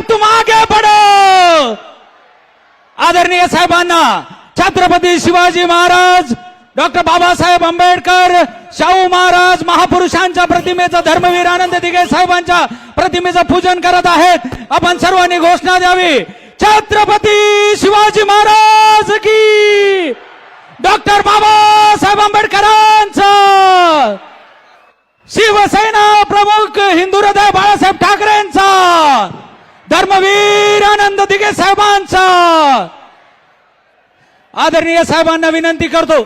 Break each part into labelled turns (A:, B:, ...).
A: साहेब तुम आगे बढ़ो आदरणीय साहेबांना छत्रपती शिवाजी महाराज डॉक्टर बाबासाहेब आंबेडकर शाहू महाराज महापुरुषांच्या प्रतिमेचं धर्मवीर आनंद दिघे साहेबांच्या प्रतिमेचं पूजन करत आहेत. आपण सर्वांनी घोषणा द्यावी. छत्रपती शिवाजी महाराज की! डॉक्टर बाबासाहेब आंबेडकरांचा! शिवसेना प्रमुख हिंदू हृदय बाळासाहेब ठाकरेंचा! धर्मवीर आनंद दिघे साहेबांचा. आदरणीय साहेबांना विनंती करतो.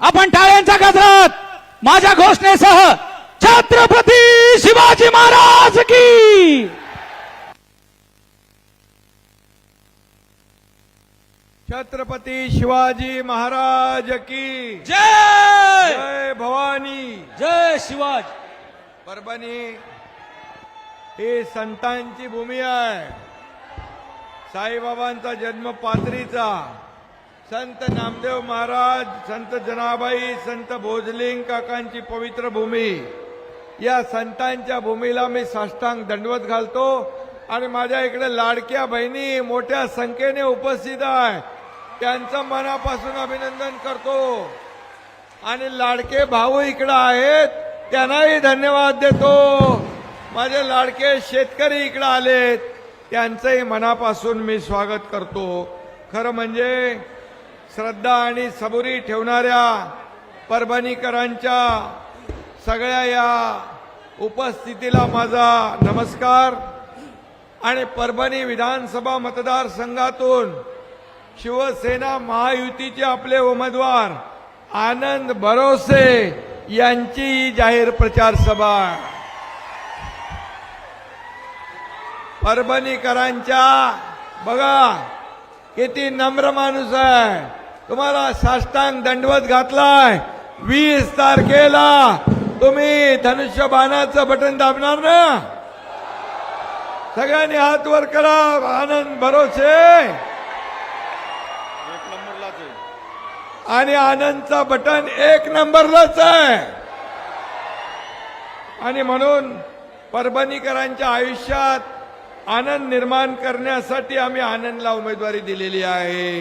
A: आपण टाळ्यांच्या गजरात माझ्या घोषणेसह छत्रपती शिवाजी महाराज की!
B: छत्रपती शिवाजी महाराज की
A: जय!
B: जय भवानी।
A: जय शिवाजी।
B: परभणी ही संतांची भूमी आहे. साईबाबांचा जन्म पाथरीचा. संत नामदेव महाराज संत जनाबाई संत भोजलिंग काकांची पवित्र भूमी. या संतांच्या भूमीला मी साष्टांग दंडवत घालतो. आणि माझ्या इकडे लाडक्या बहिणी मोठ्या संख्येने उपस्थित आहे. त्यांचं मनापासून अभिनंदन करतो. आणि लाडके भाऊ इकडं आहेत त्यांनाही धन्यवाद देतो. माझे लाडके शेतकरी इकडं आलेत त्यांचंही मनापासून मी स्वागत करतो. खरं म्हणजे श्रद्धा आणि सबुरी ठेवणाऱ्या परभणीकरांच्या सगळ्या या उपस्थितीला माझा नमस्कार. आणि परभणी विधानसभा मतदारसंघातून शिवसेना महायुतीचे आपले उमेदवार आनंद भरोसे यांची ही जाहीर प्रचार सभा. परभणीकरांच्या बघा किती नम्र माणूस आहे. तुम्हाला साष्टांग दंडवत घातलाय. वीस तारखेला तुम्ही धनुष्यबाणाचं बटन दाबणार ना? सगळ्यांनी हात वर करा आनंद भरोसे आणि आनंदचा बटन एक नंबरलाच आहे. आणि म्हणून परभणीकरांच्या आयुष्यात आनंद निर्माण करण्यासाठी आम्ही आनंदला उमेदवारी दिलेली आहे.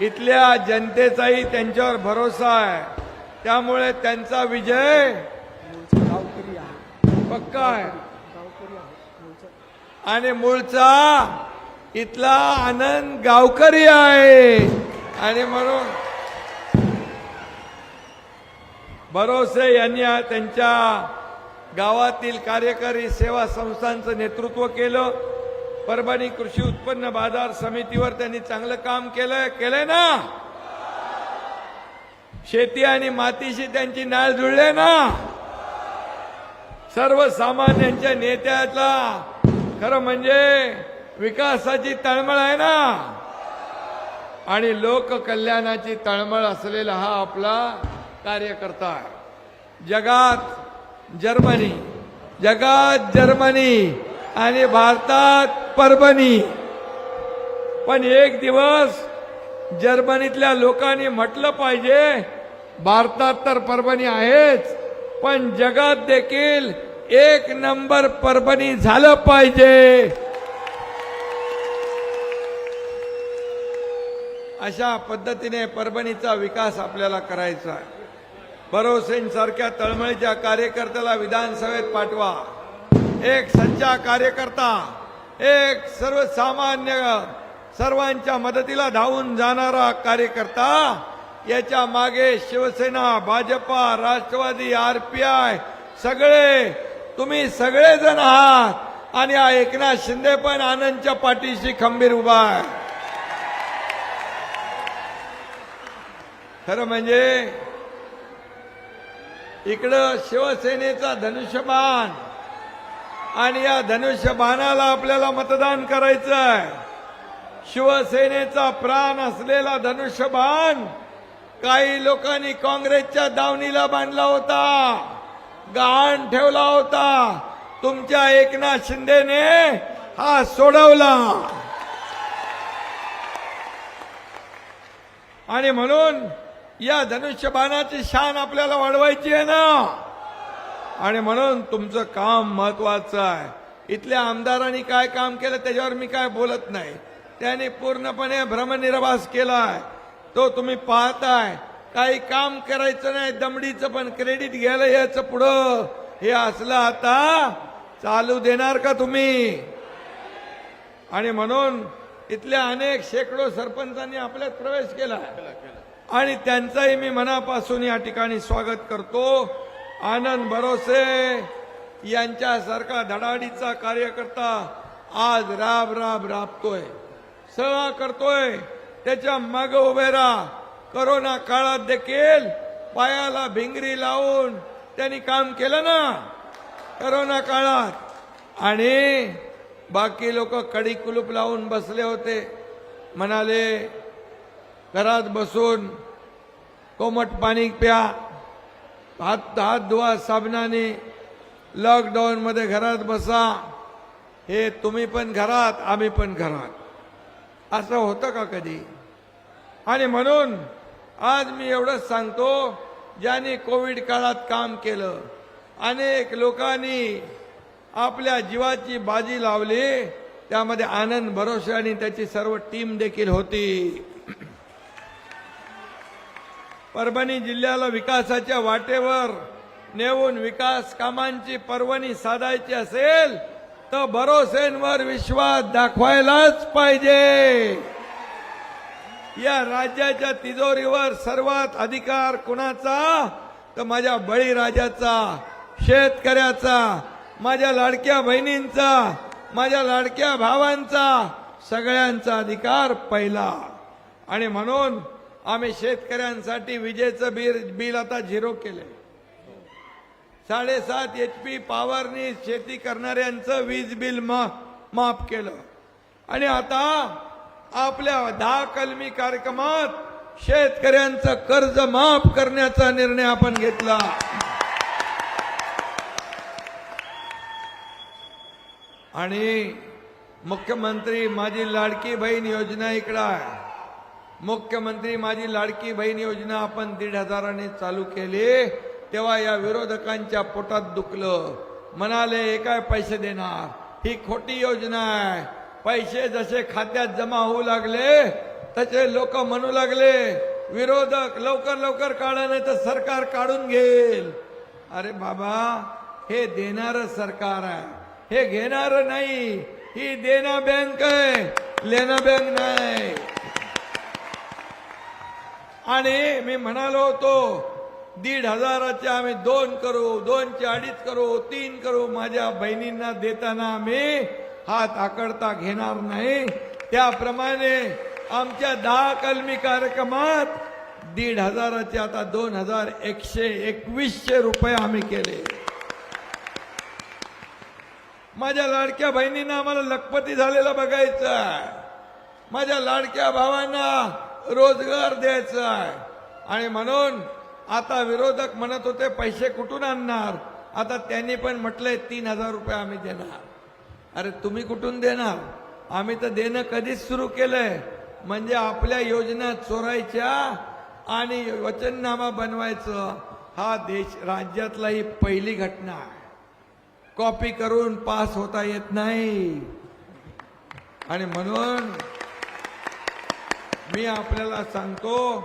B: इथल्या जनतेचाही त्यांच्यावर भरोसा आहे. त्यामुळे त्यांचा विजय पक्का आहे. आणि मूळचा इथला आनंद गावकरी आहे आणि म्हणून भरोसे यांनी त्यांच्या गावातील कार्यकारी सेवा संस्थांचं नेतृत्व केलं. परभणी कृषी उत्पन्न बाजार समितीवर त्यांनी चांगलं काम केलं केलंय ना? शेती आणि मातीशी त्यांची नाळ जुळले ना? सर्वसामान्यांच्या नेत्याचा खरं म्हणजे विकासाची तळमळ आहे ना? आणि लोककल्याणाची तळमळ असलेला हा आपला कार्यकर्ता आहे. जगात जर्मनी जगात जर्मनी आणि भारतात परभणी. पण एक दिवस जर्मनीतल्या लोकांनी म्हटलं पाहिजे भारतात तर परभणी आहेच पण जगात देखील एक नंबर परभणी झालं पाहिजे. अशा पद्धतीने परभणीचा विकास आपल्याला करायचा आहे. भरोसेंसारख्या तळमळीच्या कार्यकर्त्याला विधानसभेत पाठवा. एक सच्चा कार्यकर्ता एक सर्वसामान्य सर्वांच्या मदतीला धावून जाणारा कार्यकर्ता याच्या मागे शिवसेना भाजपा राष्ट्रवादी आरपीआय सगळे तुम्ही सगळेजण आहात आणि हा एकनाथ शिंदे पण आनंदच्या पाठीशी खंबीर उभा आहे. खरं म्हणजे इकडं शिवसेनेचा धनुष्यबाण. आणि या धनुष्यबाणाला आपल्याला मतदान करायचं आहे शिवसेनेचा प्राण असलेला धनुष्यबाण काही लोकांनी काँग्रेसच्या दावणीला बांधला होता. गहाण ठेवला होता. तुमच्या एकनाथ शिंदेने हा सोडवला. आणि म्हणून या धनुष्यबाणाची शान आपल्याला वाढवायची आहे ना. आणि म्हणून तुमचं काम महत्वाचं आहे. इथल्या आमदारांनी काय काम केलं त्याच्यावर मी काय बोलत नाही. त्याने पूर्णपणे भ्रमनिर्वास केलाय. तो तुम्ही पाहताय. काही काम करायचं नाही दमडीचं पण क्रेडिट घ्यायला याचं पुढं. हे असलं आता चालू देणार का तुम्ही? आणि म्हणून इथल्या अनेक शेकडो सरपंचांनी आपल्यात प्रवेश केला. आणि त्यांचंही मी मनापासून या ठिकाणी स्वागत करतो. आनंद भरोसे यांच्यासारखा धडाडीचा कार्यकर्ता आज राब राब राबतोय. सळा करतोय. त्याच्या माग उभे राहा. करोना काळात देखील पायाला भिंगरी लावून त्यांनी काम केलं ना? करोना काळात. आणि बाकी लोक कडी कुलूप लावून बसले होते. म्हणाले घरात बसून कोमट पाणी प्या. हात हात धुवा साबणाने. लॉकडाऊनमध्ये घरात बसा. हे तुम्ही पण घरात आम्ही पण घरात. असं होतं का कधी? आणि म्हणून आज मी एवढंच सांगतो ज्यांनी कोविड काळात काम केलं अनेक लोकांनी आपल्या जीवाची बाजी लावली त्यामध्ये आनंद भरोसे आणि त्याची सर्व टीम देखील होती. परभणी जिल्ह्याला विकासाच्या वाटेवर नेऊन विकास कामांची पर्वणी साधायची असेल तर भरोसेंवर विश्वास दाखवायलाच पाहिजे. या राज्याच्या तिजोरीवर सर्वात अधिकार कुणाचा? तर माझ्या बळीराजाचा शेतकऱ्याचा माझ्या लाडक्या बहिणींचा माझ्या लाडक्या भावांचा सगळ्यांचा अधिकार पहिला. आणि म्हणून आम्ही शेतकऱ्यांसाठी विजेचं बिल बिल आता झिरो केलंय. साडेसात एच पी पॉवरनी शेती करणाऱ्यांचं वीज बिल मा- माफ केलं. आणि आता आपल्या दहा कलमी कार्यक्रमात शेतकऱ्यांचं कर्ज माफ करण्याचा निर्णय आपण घेतला. आणि मुख्यमंत्री माझी लाडकी बहीण योजना इकडं आहे. मुख्यमंत्री माझी लाडकी बहीण योजना आपण दीड हजाराने चालू केली. तेव्हा या विरोधकांच्या पोटात दुखलं. म्हणाले हे काय पैसे देणार? ही खोटी योजना आहे. पैसे जसे खात्यात जमा होऊ लागले तसे लोक म्हणू लागले विरोधक लवकर लवकर काढा नाही तर सरकार काढून घेईल. अरे बाबा हे देणार सरकार आहे. हे घेणार नाही. ही देना बँक आहे. लेना बँक नाही. आणि मी म्हणालो होतो दीड हजाराचे आम्ही दोन करू दोनचे अडीच करू तीन करू. माझ्या बहिणींना देताना आम्ही हात आकडता घेणार नाही. त्याप्रमाणे आमच्या दहा कलमी कार्यक्रमात दीड हजाराचे आता दोन हजार एकशे एकवीसशे रुपये आम्ही केले. माझ्या लाडक्या बहिणींना आम्हाला लखपती झालेला बघायचं आहे माझ्या लाडक्या भावांना रोजगार द्यायचा आहे. आणि म्हणून आता विरोधक म्हणत होते पैसे कुठून आणणार? आता त्यांनी पण म्हटलंय तीन हजार रुपये आम्ही देणार. अरे तुम्ही कुठून देणार? आम्ही तर देणं कधीच सुरू केलंय. म्हणजे आपल्या योजना चोरायच्या आणि वचननामा बनवायचं हा देश राज्यातला ही पहिली घटना आहे. कॉपी करून पास होता येत नाही. आणि म्हणून मी आपल्याला सांगतो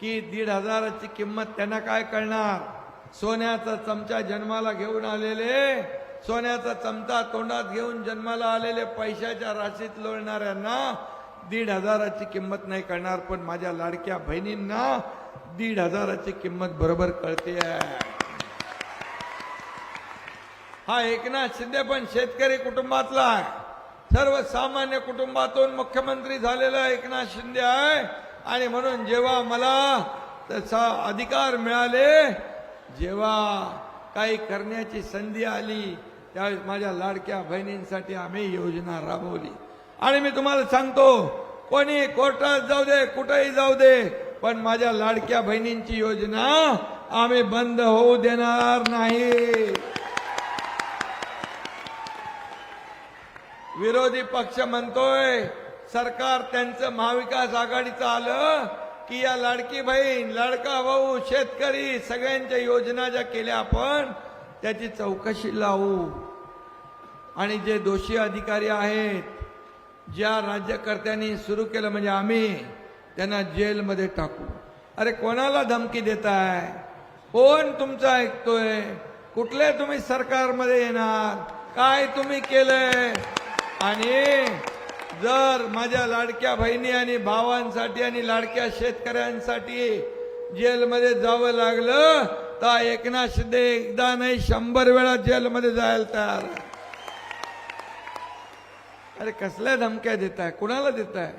B: की दीड हजाराची किंमत त्यांना काय कळणार? सोन्याचा चमचा जन्माला घेऊन आलेले सोन्याचा चमचा तोंडात घेऊन जन्माला आलेले पैशाच्या राशीत लोळणाऱ्यांना दीड हजाराची किंमत नाही कळणार पण माझ्या लाडक्या बहिणींना दीड हजाराची किंमत बरोबर कळते. हा एकनाथ शिंदे पण शेतकरी कुटुंबातला आहे. सर्वसामान्य कुटुंबातून मुख्यमंत्री झालेला एकनाथ शिंदे आहे. आणि म्हणून जेव्हा मला त्याचा अधिकार मिळाले जेव्हा काही करण्याची संधी आली त्यावेळेस माझ्या लाडक्या बहिणींसाठी आम्ही योजना राबवली. आणि मी तुम्हाला सांगतो कोणी कोर्टात जाऊ दे कुठेही जाऊ दे पण माझ्या लाडक्या बहिणींची योजना आम्ही बंद होऊ देणार नाही. विरोधी पक्ष म्हणतोय सरकार त्यांचं महाविकास आघाडीचं आलं की या लाडकी बहीण लाडका भाऊ शेतकरी सगळ्यांच्या योजना ज्या केल्या आपण त्याची चौकशी लावू. आणि जे दोषी अधिकारी आहेत ज्या राज्यकर्त्यांनी सुरू केलं म्हणजे आम्ही त्यांना जेलमध्ये टाकू. अरे कोणाला धमकी देताय? कोण तुमचं ऐकतोय? कुठले तुम्ही सरकारमध्ये येणार? काय तुम्ही केलंय? आणि जर माझ्या लाडक्या बहिणी आणि भावांसाठी आणि लाडक्या शेतकऱ्यांसाठी जेलमध्ये जावं लागलं तर एकनाथ शिंदे एकदा नाही शंभर वेळा जेलमध्ये जायला तयार आहे. अरे कसल्या धमक्या देताय? कुणाला देताय?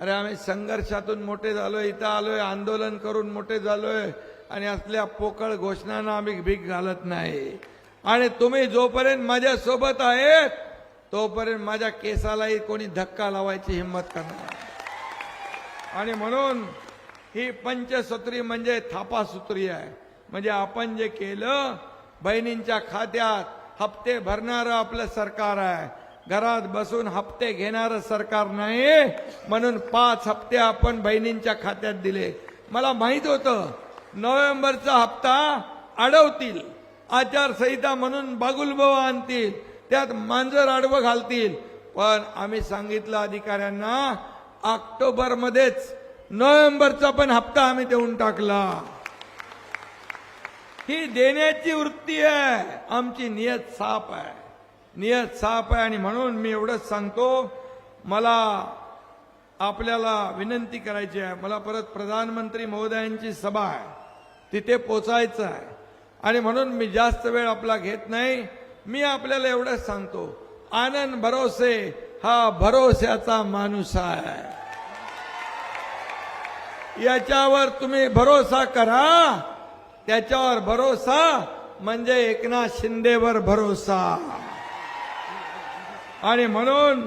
B: अरे आम्ही संघर्षातून मोठे झालोय इथं आलोय आंदोलन करून मोठे झालोय आणि असल्या पोकळ घोषणांना आम्ही भीक घालत नाही. आणि तुम्ही जोपर्यंत माझ्यासोबत आहेत तोपर्यंत माझ्या केसालाही कोणी धक्का लावायची हिंमत करणार आणि म्हणून ही पंचसूत्री म्हणजे थापासूत्री आहे. म्हणजे आपण जे केलं बहिणींच्या खात्यात हप्ते भरणारं आपलं सरकार आहे. घरात बसून हप्ते घेणारं सरकार नाही म्हणून पाच हप्ते आपण बहिणींच्या खात्यात दिले. मला माहीत होतं नोव्हेंबरचा हप्ता अडवतील. आचारसंहिता म्हणून बागुलबव आणतील. त्यात मांजर आडवं घालतील. पण आम्ही सांगितलं अधिकाऱ्यांना ऑक्टोबरमध्येच नोव्हेंबरचा पण हप्ता आम्ही देऊन टाकला. ही देण्याची वृत्ती आहे. आमची नियत साफ आहे. नियत साफ आहे आणि म्हणून मी एवढंच सांगतो मला आपल्याला विनंती करायची आहे. मला परत प्रधानमंत्री महोदयांची सभा आहे. तिथे पोचायचं आहे. आणि म्हणून मी जास्त वेळ आपला घेत नाही. मी आपल्याला एवढंच सांगतो आनंद भरोसे हा भरोश्याचा माणूस आहे. याच्यावर तुम्ही भरोसा करा त्याच्यावर भरोसा म्हणजे एकनाथ शिंदेवर भरोसा. आणि म्हणून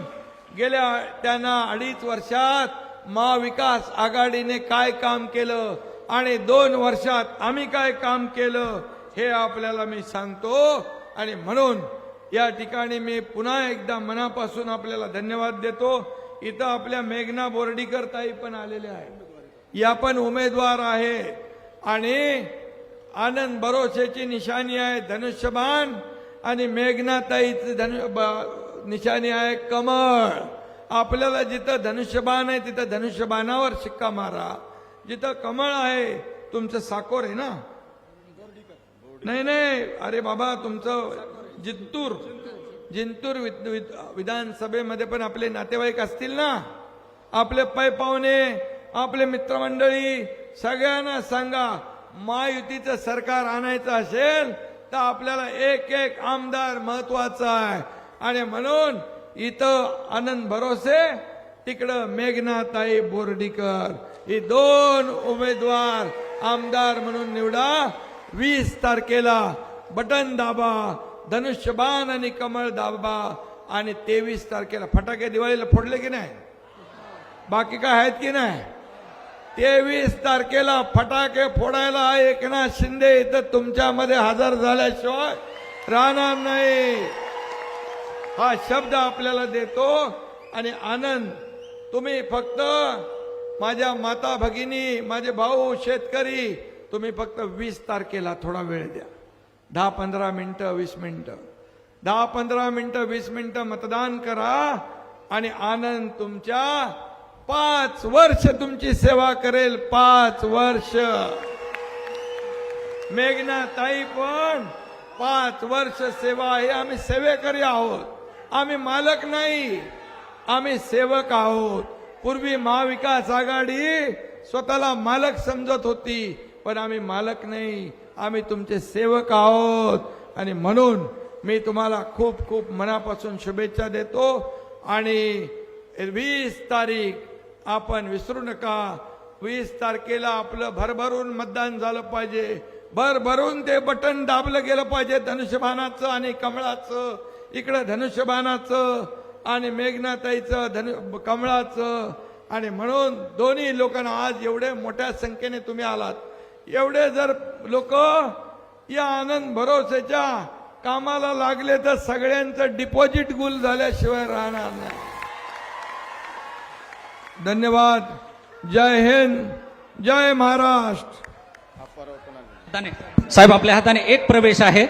B: गेल्या त्यांना अडीच वर्षात महाविकास आघाडीने काय काम केलं आणि दोन वर्षात आम्ही काय काम केलं हे आपल्याला मी सांगतो. आणि म्हणून या ठिकाणी मी पुन्हा एकदा मनापासून आपल्याला धन्यवाद देतो. इथं आपल्या मेघना बोर्डीकर ताई पण आलेल्या आहेत. या पण उमेदवार आहे. आणि आनंद भरोसेची निशाणी आहे धनुष्यबाण आणि मेघनाताईची धनु निशाणी आहे कमळ. आपल्याला जिथं धनुष्यबाण आहे तिथं धनुष्यबाणावर शिक्का मारा. जिथं कमळ आहे तुमचं साकोर आहे ना? नाही नाही. अरे बाबा तुमचं जिंतूर जिंतूर वि विधानसभेमध्ये पण आपले नातेवाईक असतील ना? आपले पै पाहुणे आपले मित्रमंडळी सगळ्यांना सांगा महायुतीचं सरकार आणायचं असेल तर आपल्याला एक एक आमदार महत्त्वाचा आहे. आणि म्हणून इथं आनंद भरोसे तिकडं मेघनाताई बोर्डीकर. ही दोन उमेदवार आमदार म्हणून निवडा. वीस तारखेला बटन दाबा धनुष्यबाण आणि कमळ दाबा आणि तेवीस तारखेला फटाके दिवाळीला फोडले की नाही? बाकी काय आहेत की नाही? तेवीस तारखेला फटाके फोडायला एकनाथ शिंदे इथं तुमच्यामध्ये हजर झाल्याशिवाय राहणार नाही. हा शब्द आपल्याला देतो आणि आनंद तुम्ही फक्त माझ्या माता भगिनी माझे भाऊ शेतकरी तुम्ही फक्त वीस तारखेला थोडा वेळ द्या. दहा पंधरा मिनटं वीस मिनटं. दहा पंधरा मिनटं वीस मिनटं मतदान करा आणि आनंद तुमच्या पाच वर्ष तुमची सेवा करेल पाच वर्ष. मेघना ताई पण पाच वर्ष सेवा आहे. आम्ही सेवेकरी आहोत. आम्ही मालक नाही. आम्ही सेवक आहोत. पूर्वी महाविकास आघाडी स्वतःला मालक समजत होती. पण आम्ही मालक नाही आम्ही तुमचे सेवक आहोत. आणि म्हणून मी तुम्हाला खूप खूप मनापासून शुभेच्छा देतो. आणि वीस तारीख आपण विसरू नका. वीस तारखेला आपलं भरभरून मतदान झालं पाहिजे. भरभरून ते बटन दाबलं गेलं पाहिजे धनुष्यबाणाचं आणि कमळाचं. इकडं धनुष्यबाणाचं आणि मेघनाताईचं धनु कमळाचं. आणि म्हणून दोन्ही लोकांना आज एवढे मोठ्या संख्येने तुम्ही आलात. एवढे जर लोक या आनंद भरोसेच्या कामाला लागले तर सगळ्यांचं डिपॉझिट गुल झाल्याशिवाय राहणार नाही. धन्यवाद. जय हिंद. जय महाराष्ट्र.
A: साहेब आपल्या हाताने एक प्रवेश आहे.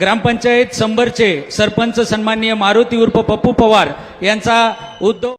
A: ग्रामपंचायत शंभरचे सरपंच सन्माननीय मारुती उर्फ पप्पू पवार यांचा उद्धव